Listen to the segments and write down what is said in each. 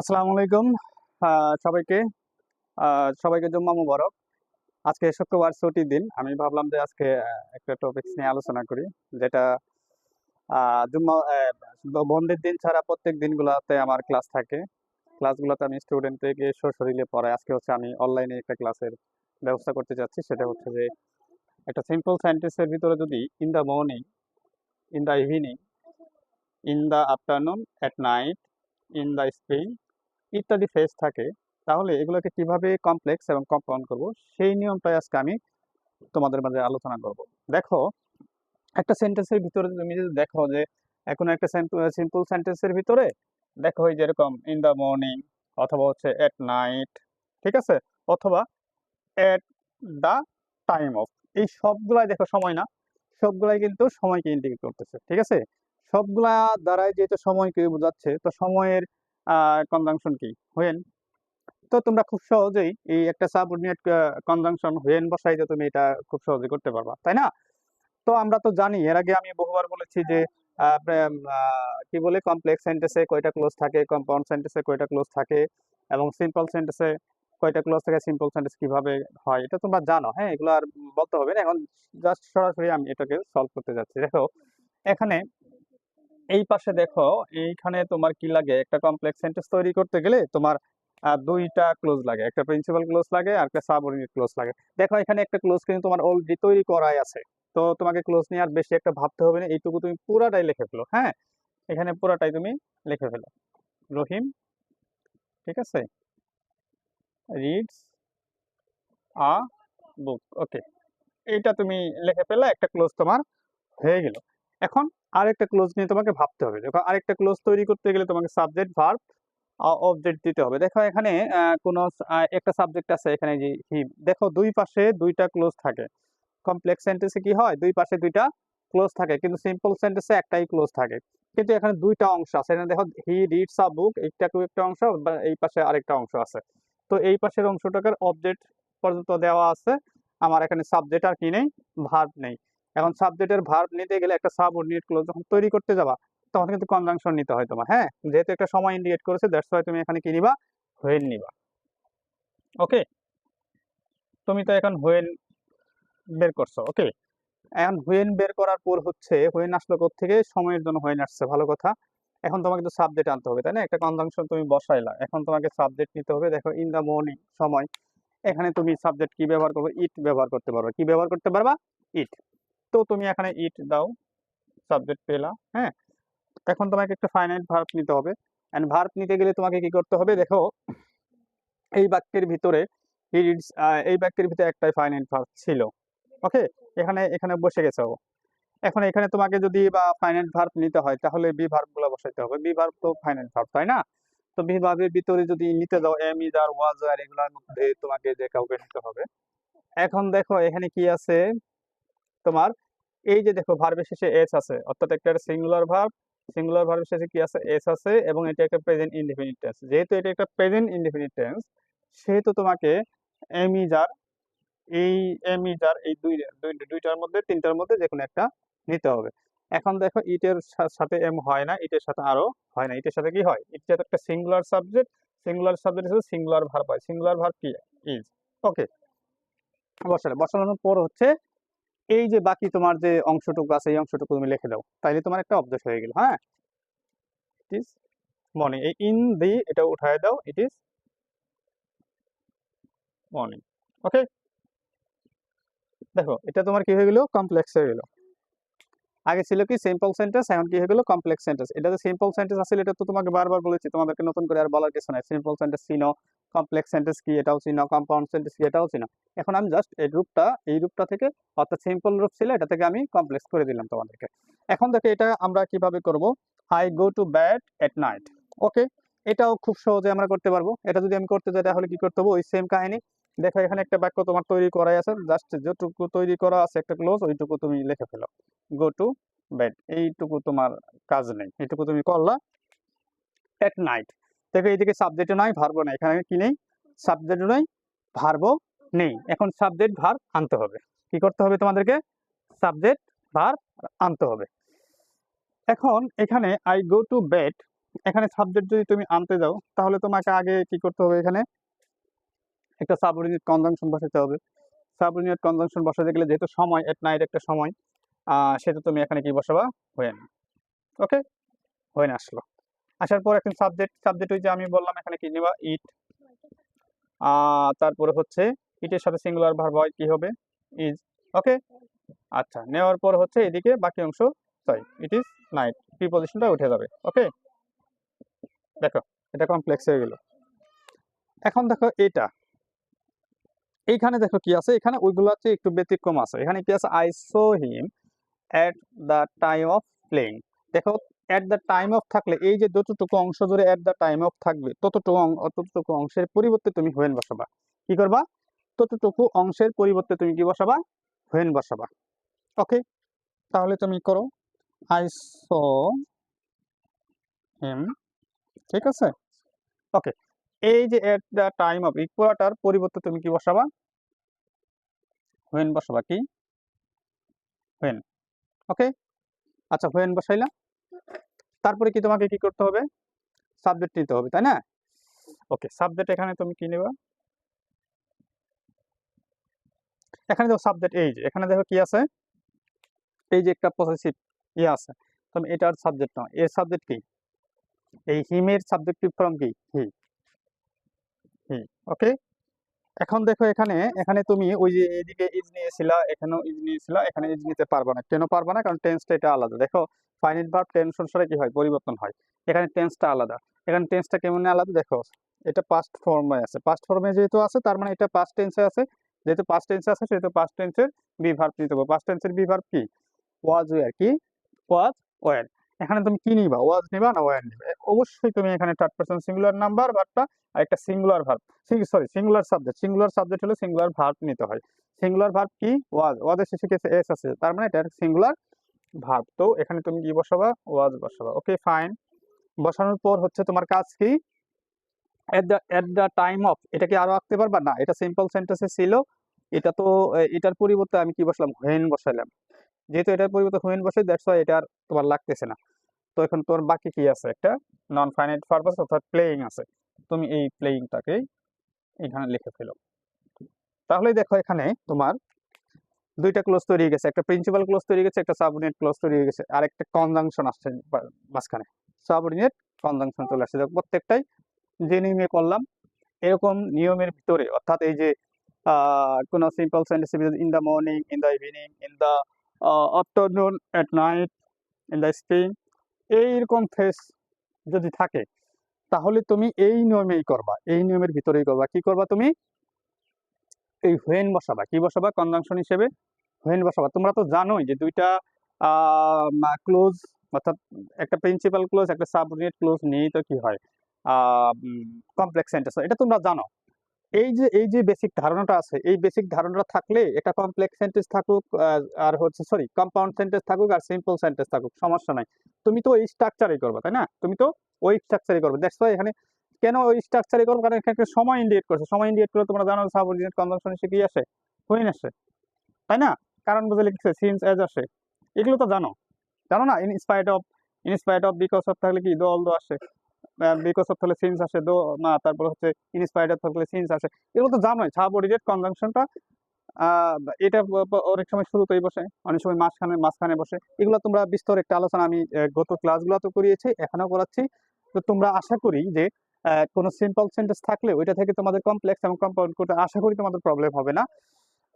আসসালামু আলাইকুম। সবাইকে সবাইকে জুম্মা মুবারক। আজকে শুক্রবার ছুটির দিন। আমি ভাবলাম যে আজকে একটা টপিক নিয়ে আলোচনা করি, যেটা জুম্মা বন্ধের দিন ছাড়া প্রত্যেক দিনগুলোতে আমার ক্লাস থাকে। ক্লাসগুলোতে আমি স্টুডেন্ট থেকে সশরীরে পড়াই। আজকে হচ্ছে আমি অনলাইনে একটা ক্লাসের ব্যবস্থা করতে যাচ্ছি। সেটা হচ্ছে যে, একটা সিম্পল সেন্টেন্সের ভিতরে যদি in the morning in the evening in the afternoon at night in the spring ইত্যাদি ফেজ থাকে, তাহলে এগুলোকে কীভাবে কমপ্লেক্স এবং কম্পাউন্ড করব, সেই নিয়মটাই আজকে আমি তোমাদের মাঝে আলোচনা করব। দেখো, একটা সেন্টেন্সের ভিতরে তুমি যদি দেখো যে, এখন একটা সিম্পল সেন্টেন্সের ভিতরে, দেখো এই যেরকম ইন দ্য মর্নিং অথবা হচ্ছে এট নাইট ঠিক আছে? অথবা এট দ্য টাইম অফ এই সবগুলাই দেখো সময় না, সবগুলাই কিন্তু সময়কে ইন্ডিকেট করতেছে, ঠিক আছে? সবগুলা দ্বারাই যেহেতু সময়কে বোঝাচ্ছে, তো সময়ের কনজাংশন কি? হোয়েন তো তোমরা খুব সহজেই এই একটা সাবঅর্ডিনেট কনজাংশন হোয়েন বসাইতে তুমি এটা খুব সহজেই করতে পারবা, তাই না? তো আমরা তো জানি, এর আগে আমি বহুবার বলেছি যে কি বলে কমপ্লেক্স সেন্টেন্সে কয়টা ক্লোজ থাকে কম্পাউন্ড সেন্টেন্সে কয়টা ক্লোজ থাকে, এবং সিম্পল সেন্টেন্সে কয়টা ক্লোজ থাকে সিম্পল সেন্টেন্স কীভাবে হয়, এটা তোমরা জানো হ্যাঁ? এগুলো আর বলতে হবে না, এখন জাস্ট সরাসরি আমি এটাকে সলভ করতে যাচ্ছি। দেখো, এখানে এই পাশে দেখো, এইখানে তোমার কি লাগে? একটা কমপ্লেক্স সেন্টেন্স তৈরি করতে গেলে তোমার দুইটা ক্লোজ লাগে। একটা প্রিন্সিপাল ক্লোজ লাগে, আর একটা সাবঅর্ডিনেট ক্লোজ লাগে। দেখো, এখানে একটা ক্লোজ কিন্তু তোমার অলরেডি তৈরি করাই আছে। তো তোমাকে ক্লোজ নিয়ে আর বেশি একটা ভাবতে হবে না। এইটুকু তুমি পুরাটাই লিখে ফেলো হ্যাঁ? এখানে পুরাটাই তুমি লিখে ফেলো। রহিম, ঠিক আছে? রিডস আ বুক ওকে এইটা তুমি লিখে ফেলে একটা ক্লোজ তোমার হয়ে গেল। এখন আরেকটা ক্লোজ নিয়ে তোমাকে ভাবতে হবে। দেখো, আরেকটা ক্লোজ তৈরি করতে গেলে তোমাকে সাবজেক্ট ভার্ব অবজেক্ট দিতে হবে। দেখো, এখানে কোনো একটা সাবজেক্ট আছে, এখানে যে হি দেখো, দুই পাশে দুইটা ক্লোজ থাকে। কমপ্লেক্স সেন্টেন্সে কি হয়? দুই পাশে দুইটা ক্লোজ থাকে, কিন্তু সিম্পল সেন্টেন্সে একটাই ক্লোজ থাকে। কিন্তু এখানে দুইটা অংশ আছে। এখানে দেখো হি রিডস আ বুক এইটা একটা অংশ এই পাশে আরেকটা অংশ আছে। তো এই পাশের অংশটাকে অবজেক্ট পর্যন্ত দেওয়া আছে। আমার এখানে সাবজেক্ট আর কি নেই ভার্ব নেই। এখন সাবজেক্টের ভার্ব নিতে গেলে একটা সাবঅর্ডিনেট ক্লোজ যখন তৈরি করতে যাবা, তখন কিন্তু কনজাংশন নিতে হয় তোমার হ্যাঁ? যেহেতু একটা সময় ইন্ডিকেট করেছে দ্যাটস ওয়াই তুমি এখানে কি নিবা? হোয়েন নিবা। ওকে তুমি তো এখন হোয়েন বের করছ ওকে এখন হোয়েন বের করার পর হচ্ছে হোয়েন আসলো থেকে সময়ের জন্য হোয়েন আসছে, ভালো কথা। এখন তোমাকে তো সাবজেক্ট আনতে হবে, তাই না? একটা কনজাংশন তুমি বসাইলা, এখন তোমাকে সাবজেক্ট নিতে হবে, দেখো ইন দ্য মর্নিং সময়, এখানে তুমি সাবজেক্ট কি ব্যবহার করবে? ইট ব্যবহার করতে পারবে। কি ব্যবহার করতে পারবা? ইট তো তুমি এখানে ইট দাও সাবজেক্ট পেলা হ্যাঁ? এখন তোমাকে একটা ফাইনাইট ভার্ব নিতে হবে। এন্ড ভার্ব নিতে গেলে তোমাকে কি করতে হবে? দেখো এই বাক্যের ভিতরে reads, এই বাক্যের ভিতরে একটাই ফাইনাইট ভার্ব ছিল। ওকে এখানে এখানে বসে গেছে। এখন এখানে তোমাকে যদি বা ফাইনাইট ভার্ব নিতে হয় তাহলে বি ভার্বগুলো বসাইতে হবে। বি ভার্ব তো ফাইনাইট ভার্ব তাই না? তো বি ভার্বের ভিতরে যদি নিতে যাও এম ইজ আর ওয়াজ আর এগুলোর মধ্যে তোমাকে যে কাউকে নিতে হবে। এখন দেখো এখানে কি আছে? তোমার এই যে দেখো ভার্বের শেষে এস আছে, অর্থাৎ একটা সিঙ্গুলার ভার্ব সিঙ্গুলার ভার্বের শেষে কি আছে? এস আছে এবং এটা একটা প্রেজেন্ট ইনডিফিনিট টেন্স যেহেতু এটা একটা প্রেজেন্ট ইনডিফিনিট টেন্স সেহেতু তোমাকে এম ইজার এই এম ইজার এই দুই, দুই- দুইটার মধ্যে, তিনটার মধ্যে যে কোনো একটা নিতে হবে। এখন দেখো ইটের সাথে এম হয় না ইটের সাথে আরও হয় না। ইটের সাথে কি হয়? ইট যেহেতু একটা সিঙ্গুলার সাবজেক্ট সিঙ্গুলার সাবজেক্ট হিসেবে সিঙ্গুলার ভার্ব হয়। সিঙ্গুলার ভার্ব কি? ইজ ওকে বসালে, বসানোর পর হচ্ছে এই যে বাকি তোমার যে অংশটুকু আছে, এই অংশটুকু তুমি লিখে দাও। তাইলে তোমার একটা অবজেক্ট হয়ে গেল হ্যাঁ? ইট ইজ মর্নিং এই ইন দি এটা উঠায় দাও ইট ইজ মর্নিং ওকে দেখো, এটা তোমার কি হয়ে গেল? কমপ্লেক্স হয়ে গেল। আগে ছিল কি সিম্পল সেন্টেন্স এখন কি হয়ে গেল? কমপ্লেক্স সেন্টেন্স এটা যে সিম্পল সেন্টেন্স আসলে এটা তো তোমাকে বারবার বলেছি, তোমাদেরকে নতুন করে আর বলার কিছু নাই। সিম্পল সেন্টেন্স চিনো কমপ্লেক্স সেন্টেন্স কি, এটাও চিনো কম্পাউন্ড সেন্টেন্স কি, এটাও চিনো। এখন আমি জাস্ট এই রূপটা এই রূপটা থেকে অর্থাৎ সিম্পল রূপ ছিল, এটা থেকে আমি কমপ্লেক্স করে দিলাম তোমাদেরকে। এখন দেখো, এটা আমরা কীভাবে করব? I go to bed at night okay এটাও খুব সহজে আমরা করতে পারব। এটা যদি আমি করতে যাই, তাহলে কি করতে হবে? ওই সেম কাহিনী। দেখো, এখানে একটা বাক্য তোমার তৈরি করাই আছে। জাস্ট যেটুকু তৈরি করা আছে, একটা ক্লোজ ওইটুকু তুমি লিখে ফেলো। গো টু বেড এইটুকু তোমার কাজ নেই। এইটুকু তুমি করলা এট নাইট দেখো এইদিকে সাবজেক্ট নাই ভার্ব নাই। এখানে কি নেই? সাবজেক্ট নাই ভার্ব নেই। এখন সাবজেক্ট ভার্ব আনতে হবে। কি করতে হবে তোমাদেরকে? সাবজেক্ট ভার্ব আনতে হবে। এখন এখানে আই গো টু বেড এখানে সাবজেক্ট যদি তুমি আনতে যাও, তাহলে তোমাকে আগে কি করতে হবে এখানে? একটা সাবঅর্ডিনেট কনজাংশন বসাতে হবে। সাবঅর্ডিনেট কনজাংশন বসাতে গেলে যেহেতু সময় এট নাইট একটা সময় সেটা তুমি এখানে কি বসাবা? হোয়েন ওকে হোয়েন আসলো। আসার পর এখন সাবজেক্ট সাবজেক্ট ওই যে আমি বললাম এখানে কি নেবা? ইট তারপরে হচ্ছে ইটের সাথে সিঙ্গুলার ভার্ব হয়, কি হবে? ইজ ওকে আচ্ছা নেওয়ার পর হচ্ছে এদিকে বাকি অংশ সরি ইট ইজ নাইট প্রিপোজিশনটা উঠে যাবে। ওকে দেখো, এটা কমপ্লেক্স হয়ে গেল। এখন দেখো এটা। এইখানে দেখো কি আছে? এখানে ওইগুলো হচ্ছে একটু ব্যতিক্রম আছে। এখানে কি আছে? I saw him at the time of playing দেখো এট দ্য টাইম অফ থাকলে, এই যে যতটুকু অংশ জুড়ে এট দ্য টাইম অফ থাকবে, ততটুকু ততটুকু অংশের পরিবর্তে তুমি হোয়েন বসাবা। কি করবা? ততটুকু অংশের পরিবর্তে তুমি কি বসাবা? হোয়েন বসাবা। ওকে তাহলে তুমি করো আই সো হিম ঠিক আছে? ওকে এই যে at the time of equator পরিবর্তে তুমি কি বসাবা? হোয়েন বসাবা কি? হোয়েন ওকে আচ্ছা হোয়েন বসাইলা তারপরে কি তোমাকে কি করতে হবে? সাবজেক্ট নিতে হবে, তাই না? ওকে সাবজেক্ট এখানে তুমি কি নেবা? এখানে দেখো সাবজেক্ট এই যে, এখানে দেখো কি আছে? এই যে একটা পসেসিভ ইয়ে আছে। তুমি এটার সাবজেক্ট নাও। এর সাবজেক্ট কি? এই হিমের সাবজেক্টিভ ফর্ম কি? হি। হি ওকে এখন দেখো এখানে এখানে তুমি ওই যে এদিকে ইজ নিয়েছিলা, এখানেও ইজ নিয়েছিলা, এখানে ইজ নিতে পারবে না। কেন পারবে না? কারণ টেন্সটা এটা আলাদা। দেখো ফাইনাইট ভার্ব টেন্স অনুসারে কি হয়? পরিবর্তন হয়। এখানে টেন্সটা আলাদা। এখানে টেন্সটা কেমন আলাদা? দেখো, এটা পাস্ট ফর্মে আছে। পাস্ট ফর্মে যেহেতু আছে, তার মানে এটা পাস্ট টেন্সে আছে। যেহেতু পাস্ট টেন্সে আছে, সেহেতু পাস্ট টেন্সের বি ভার্ব নিতে হবে। পাস্ট টেন্সের বি ভার্ব কি? ওয়াজ ওয়ার কি? ওয়াজ ওয়ার এখানে তুমি কি নিবা? ওয়াজ নিবা না ওয়ার নিবা? অবশ্যই তুমি এখানে থার্ড পার্সন সিঙ্গুলার নাম্বার ভার্বটা আর একটা singular verb sorry singular subject singular subject হলে সিঙ্গুলার ভার্ব নিতে হয়। সিঙ্গুলার ভার্ব কি? ওয়াজ ওয়াজের শেষে কিছু এস আছে। তার মানে এটা সিঙ্গুলার ভার্ব তো এখানে তুমি কি বসাবা? ওয়াজ বসাবা। ওকে ফাইন বসানোর পর হচ্ছে তোমার কাজ কি? At the at the time of এটা কি আরও আঁকতে পারবা? না, এটা সিম্পল সেন্টেন্সে ছিল। এটা তো এটার পরিবর্তে আমি কি বসালাম? হোয়েন বসাইলাম। যেহেতু এটার পরিবর্তে হোয়েন বসে দ্যাটস ওয়াই এটা আর তোমার লাগতেছে না। তো এখন তোর বাকি কি আছে? একটা নন ফাইনাইট পারপাস অর্থাৎ প্লেয়িং আছে। তুমি এই প্লেয়িংটাকে এখানে লিখে ফেলো। তাহলে দেখো এখানে তোমার দুইটা ক্লোজ তৈরি হয়ে গেছে। একটা প্রিন্সিপাল ক্লোজ তৈরি গেছে, একটা সাবঅর্ডিনেট ক্লোজ তৈরি হয়ে গেছে। আর একটা কনজাংশন আসছে মাঝখানে। সাবঅর্ডিনেট কনজাংশন চলে আসছে। প্রত্যেকটাই যে নিয়মে করলাম, এরকম নিয়মের ভিতরে, অর্থাৎ এই যে কোনো simple sentence in the morning in the evening in the afternoon at night in the spring এইরকম ফেস যদি থাকে, তাহলে তুমি এই নিয়মেই করবা, এই নিয়মের ভিতরেই করবা। কি করবা তুমি? এই হোয়েন বসাবা। কি বসাবা? কনজাংশন হিসেবে হোয়েন বসাবা। তোমরা তো জানোই যে দুইটা ক্লোজ অর্থাৎ একটা প্রিন্সিপাল ক্লোজ একটা সাবঅর্ডিনেট ক্লোজ নিয়েই তো কি হয়? কমপ্লেক্স সেন্টেন্স এটা তোমরা জানো। এই যে এই যে বেসিক ধারণাটা আছে, এই বেসিক ধারণাটা থাকলে এটা কমপ্লেক্স সেন্টেন্স থাকুক আর হচ্ছে সরি কম্পাউন্ড সেন্টেন্স থাকুক আর সিম্পল সেন্টেন্স থাকুক, সমস্যা নাই। তুমি তো ওই স্ট্রাকচারই করবে, তাই না? তুমি তো ওই স্ট্রাকচারই করবে। ওয়াই এখানে কেন ওই স্ট্রাকচারই করব? কারণ এখানে সময় ইন্ডিকেট করছে। সময় ইন্ডিকেট করে তোমরা জানো সাবঅর্ডিনেট কনজাংশন এসে কি আসে? হুইন আসে। তাই না? কারণ বুঝে লিখছে সিন্স এজ আসে। এগুলো তো জানো। জানো না? In spite of in spite of because of থাকলে কি? দো অল দো আসে। আসে দো না, তারপর হচ্ছে আসে। এগুলো তো জানোই কনজাংশনটা এটা অনেক সময় শুরুতেই বসে, অনেক সময় মাঝখানে মাঝখানে বসে। এগুলো তোমরা বিস্তর একটা আলোচনা আমি গত ক্লাসগুলোতে করিয়েছি, এখানেও করাচ্ছি। তো তোমরা আশা করি যে কোনো সিম্পল সেন্টেন্স থাকলে ওইটা থেকে তোমাদের কমপ্লেক্স এবং কম্পাউন্ড করতে আশা করি তোমাদের প্রবলেম হবে না।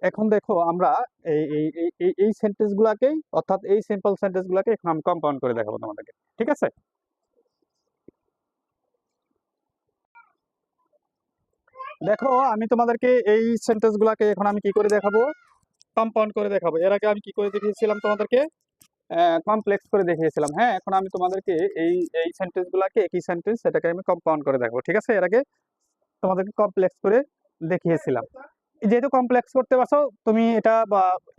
এখন দেখো, আমরা এই এই, এই- এই এই সেন্টেন্স গুলাকেই, অর্থাৎ এই সিম্পল সেন্টেন্স গুলাকে এখন আমি কম্পাউন্ড করে দেখাবো তোমাদেরকে, ঠিক আছে? দেখো, আমি তোমাদেরকে এই সেন্টেন্স গুলাকে এখন আমি কি করে দেখাবো? কম্পাউন্ড করে দেখাবো। এর আগে আমি কি করে দেখিয়েছিলাম তোমাদেরকে? কমপ্লেক্স করে দেখিয়েছিলাম। হ্যাঁ এখন আমি তোমাদেরকে এই এই সেন্টেন্স গুলাকে একই সেন্টেন্স সেটাকে আমি কম্পাউন্ড করে দেখাবো, ঠিক আছে? এর আগে তোমাদেরকে কমপ্লেক্স করে দেখিয়েছিলাম। যেহেতু কমপ্লেক্স করতে পারছ, তুমি এটা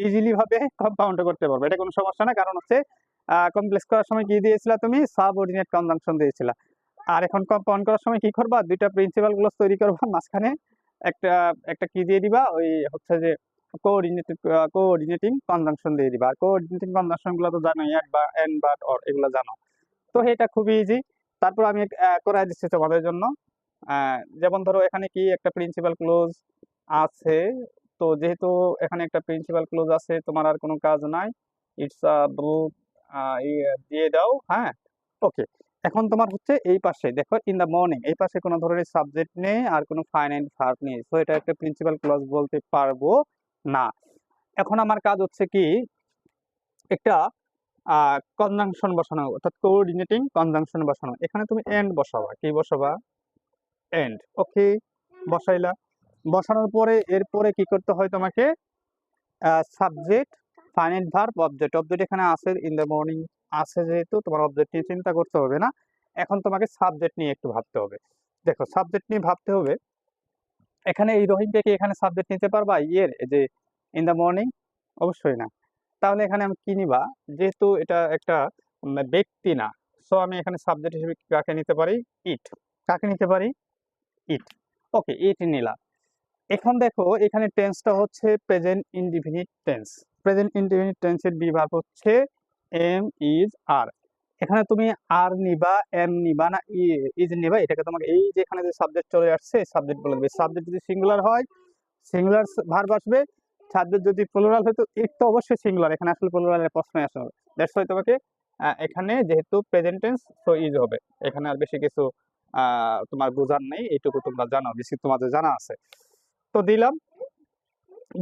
ইজিলি ভাবে কম্পাউন্ড করতে পারবে। এটা কোনো সমস্যা না, কারণ হচ্ছে কমপ্লেক্স করার সময় কি দিয়েছিলা তুমি? Subordinate conjunction দিয়েছিলা। আর এখন কম্পাউন্ড করার সময় কি করবা? দুইটা প্রিন্সিপালগুলো তৈরি করবা, মাঝখানে একটা একটা কি দিয়ে দিবা? ওই হচ্ছে যে কোঅর্ডিনেটিভ কোঅর্ডিনেটিং কনজাংশন দিয়ে দিবা। আর কোঅর্ডিনেটিং কনজাংশনগুলো তো জানোই, এক বা এন বা অর এগুলো জানো। তো এটা খুবই ইজি তারপর আমি করাই দিচ্ছি তোমাদের জন্য। যেমন ধরো এখানে কি একটা প্রিন্সিপাল ক্লোজ আছে, তো যেহেতু এখানে একটা প্রিন্সিপাল ক্লোজ আছে, তোমার আর কোনো কাজ নাই। ইটস আ বুক দিয়ে দাও হ্যাঁ? ওকে এখন তোমার হচ্ছে এই পাশে, দেখো ইন দ্য মর্নিং এই পাশে কোনো ধরনের সাবজেক্ট নেই আর কোনো ফাইনাল ভার্ব নেই। সো এটা একটা প্রিন্সিপাল ক্লজ বলতে পারব না। এখন আমার কাজ হচ্ছে কি, একটা কনজাংশন বসানো, অর্থাৎ কোঅর্ডিনেটিং কনজাংশন বসানো। এখানে তুমি এন্ড বসাবা। কি বসাবা? এন্ড ওকে বসাইলা। বসানোর পরে, এরপরে কি করতে হয় তোমাকে? Subject final verb object object এখানে আছে ইন দ্য মর্নিং আছে যেহেতু, তোমার অবজেক্ট নিয়ে চিন্তা করতে হবে না। এখন তোমাকে সাবজেক্ট নিয়ে একটু ভাবতে হবে। দেখো সাবজেক্ট নিয়ে ভাবতে হবে, এখানে এই রহিমকে কি এখানে সাবজেক্ট নিতে পারবা? ইয়ের যে ইন দ্য মর্নিং অবশ্যই না। তাহলে এখানে আমি কি নিবা? যেহেতু এটা একটা ব্যক্তি না সো আমি এখানে সাবজেক্ট হিসেবে কাকে নিতে পারি? ইট কাকে নিতে পারি? ইট ওকে ইট নিলাম। এখন দেখো, এখানে টেন্সটা হচ্ছে present indefinite tense present indefinite টেন্সের বিভাগ হচ্ছে এম ইজ আর এখানে তুমি আর নিবা এম নিবা না ইজ নিবা, এটাকে তোমাকে এই যে এখানে যে সাবজেক্ট চলে আসছে সাবজেক্ট বলে দেবে। সাবজেক্ট যদি সিঙ্গুলার হয় সিঙ্গুলার ভার্ব আসবে। সাবজেক্ট যদি প্লুরাল হয়, তো ইট তো অবশ্যই সিঙ্গুলার এখানে আসলে প্লুরালের প্রশ্ন আসে দ্যাটস ওয়াই তোমাকে এখানে যেহেতু প্রেজেন্ট টেন্স তো ইজ হবে। এখানে আর বেশি কিছু তোমার বোঝার নেই, এইটুকু তোমরা জানো, বেশি তোমাদের জানা আছে। তো দিলাম।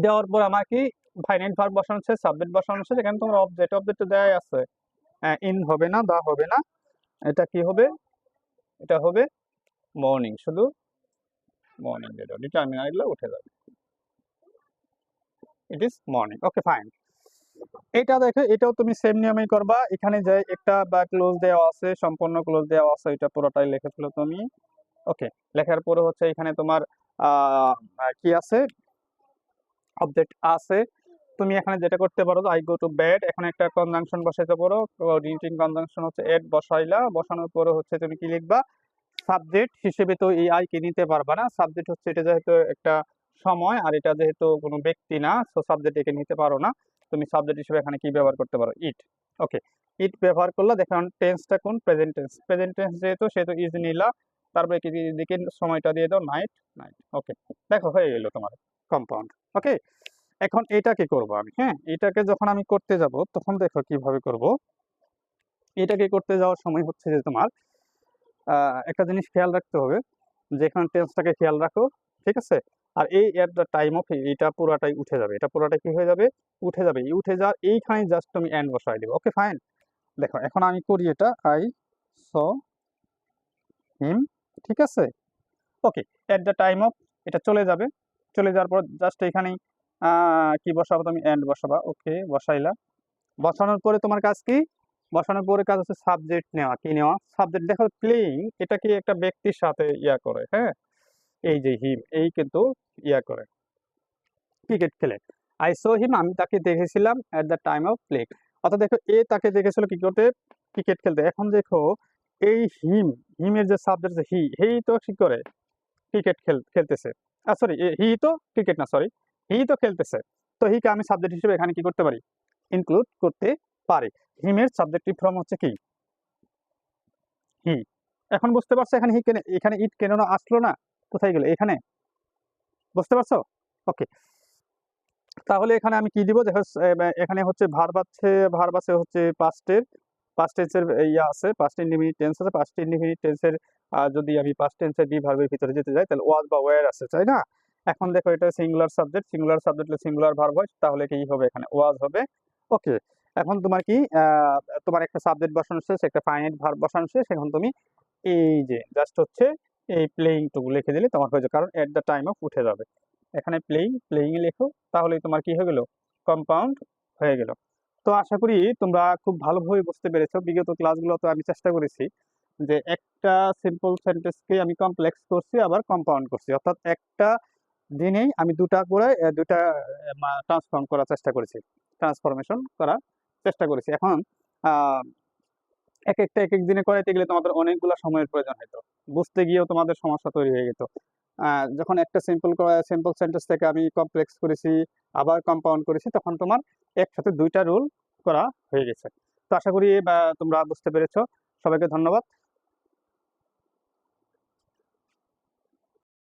দেওয়ার পর আমার কি ফাইনাল ভার্ব বসানো হচ্ছে সাবজেক্ট বসানো হচ্ছে এখানে তোমার অবজেক্ট অবজেক্ট দেওয়াই আছে। ইন হবে না দা হবে না, এটা কি হবে? এটা হবে মর্নিং শুধু মর্নিং দিয়ে দাও ডিটারমিনার এগুলো উঠে যাবে। It is morning okay fine এটা দেখো, এটাও তুমি সেম নিয়মেই করবা, এখানে যে একটা বা ক্লোজ দেওয়া আছে, সম্পূর্ণ ক্লোজ দেওয়া আছে, এটা পুরোটাই লিখে ফেলো তুমি ওকে লেখার পরে হচ্ছে এখানে তোমার কি আছে? অবজেক্ট আছে তুমি এখানে যেটা করতে পারো আই গো টু বেড এখানে একটা কনজাংশন বসাইতে পারো। রিটিং কনজাংশন হচ্ছে এড বসাইলা। বসানোর পরে হচ্ছে তুমি কি লিখবা? সাবজেক্ট হিসেবে তো এই আই কে নিতে পারবা না। সাবজেক্ট হচ্ছে এটা যেহেতু একটা সময় আর এটা যেহেতু কোনো ব্যক্তি না সো সাবজেক্ট একে নিতে পারো না। তুমি সাবজেক্ট হিসেবে এখানে কি ব্যবহার করতে পারো? ইট ওকে ইট ব্যবহার করলে দেখুন টেন্সটা কোন? প্রেজেন্ট টেন্স প্রেজেন্ট টেন্স যেহেতু, সেহেতু ইজ নিলা। তারপরে কি দিকে সময়টা দিয়ে দাও। নাইট নাইট ওকে দেখো হয়ে গেল তোমার কম্পাউন্ড ওকে এখন এটাকে করব আমি হ্যাঁ? এটাকে যখন আমি করতে যাব, তখন দেখো কীভাবে করব। এটাকে করতে যাওয়ার সময় হচ্ছে যে তোমার একটা জিনিস খেয়াল রাখতে হবে, যে এখানে টেন্সটাকে খেয়াল রাখো, ঠিক আছে? আর এই এট দ্য টাইম অফ এটা পুরাটাই উঠে যাবে। এটা পুরাটাই কি হয়ে যাবে? উঠে যাবে। এই উঠে যাওয়ার এইখানে জাস্ট তুমি এন্ড বসাই দেবো ওকে ফাইন দেখো, এখন আমি করি এটা আই স হিম ঠিক আছে? Okay at the time of এটা চলে যাবে। চলে যাওয়ার পর জাস্ট এখানেই কি বসাবো তুমি? এন্ড বসাবা। ওকে বসাইলা। বসানোর পরে তোমার কাজ কি? বসানোর পরে কাজ হচ্ছে সাবজেক্ট নেওয়া। কি নেওয়া? সাবজেক্ট দেখো প্লেইং এটা কি একটা ব্যক্তির সাথে ইয়া করে হ্যাঁ? এই যে হিম এই কিন্তু ইয়া করে। ক্রিকেট খেলে। আই সো হিম আমি তাকে দেখেছিলাম at the time of play অর্থাৎ দেখো, এ তাকে দেখেছিল কি করতে? ক্রিকেট খেলতে। এখন দেখো, এই হিম হিমের যে সাবজেক্ট হি হেই তো কি করে? ক্রিকেট খেল, খেলতেছে। সরি হি তো ক্রিকেট না সরি হি তো খেলতেছে। তো হিকে আমি সাবজেক্ট হিসেবে এখানে কি করতে পারি? ইনক্লুড করতে পারি। হিমের সাবজেক্টিভ ফর্ম হচ্ছে কি? হি। এখন বুঝতে পারছ এখানে হি কেন এখানে ইট কেন আসলো না? কোথায় গেলে? এখানে? বুঝতে পারছ? ওকে তাহলে এখানে আমি কি দিব? দেখো এখানে হচ্ছে ভার আছে ভার আছে হচ্ছে পাস্টের পাস্ট টেন্সের ইয়া আছে পাস্ট ইনডিফিনিট টেন্স আছে। পাস্ট ইনডিফিনিট টেন্সের যদি আমি পাস্ট টেন্সের বি ভার্বের ভিতরে যেতে যাই, তাহলে ওয়াজ বা ওয়ার আছে, তাই না? এখন দেখো এটা সিঙ্গুলার সাবজেক্ট সিঙ্গুলার সাবজেক্টে সিঙ্গুলার ভার্ব হয়, তাহলে কি হবে এখানে? ওয়াজ হবে। ওকে এখন তোমার কি তোমার একটা সাবজেক্ট বসানো শেষ, একটা ফাইনাইট ভার্ব বসানো শেষ, এখন তুমি এই যে জাস্ট হচ্ছে এই প্লেইং টুকু লিখে দিলে তোমার হয়ে যাবে, কারণ এট দ্য টাইম অফ উঠে যাবে। এখানে প্লেইং এ লেখো, তাহলেই তোমার কি হয়ে গেল? কম্পাউন্ড হয়ে গেল। তো আশা করি তোমরা খুব ভালোভাবে বুঝতে পেরেছ। বিগত ক্লাসগুলোতে আমি চেষ্টা করেছি যে একটা সিম্পল সেন্টেন্সকে আমি কমপ্লেক্স করছি, আবার কম্পাউন্ড করছি। অর্থাৎ একটা দিনেই আমি দুটা করে দুটা ট্রান্সফর্ম করার চেষ্টা করেছি। ট্রান্সফরমেশন করার চেষ্টা করেছি। এখন এক একটা এক এক দিনে করাইতে গেলে তোমাদের অনেকগুলো সময়ের প্রয়োজন হতো বুঝতে গিয়েও তোমাদের সমস্যা তৈরি হয়ে যেত যখন একটা সিম্পল সিম্পল সেন্টেন্স থেকে আমি কমপ্লেক্স করেছি, আবার কম্পাউন্ড করেছি, তখন তোমার একসাথে দুইটা রুল করা হয়ে গেছে। তো আশা করি তোমরা বুঝতে পেরেছ। সবাইকে ধন্যবাদ।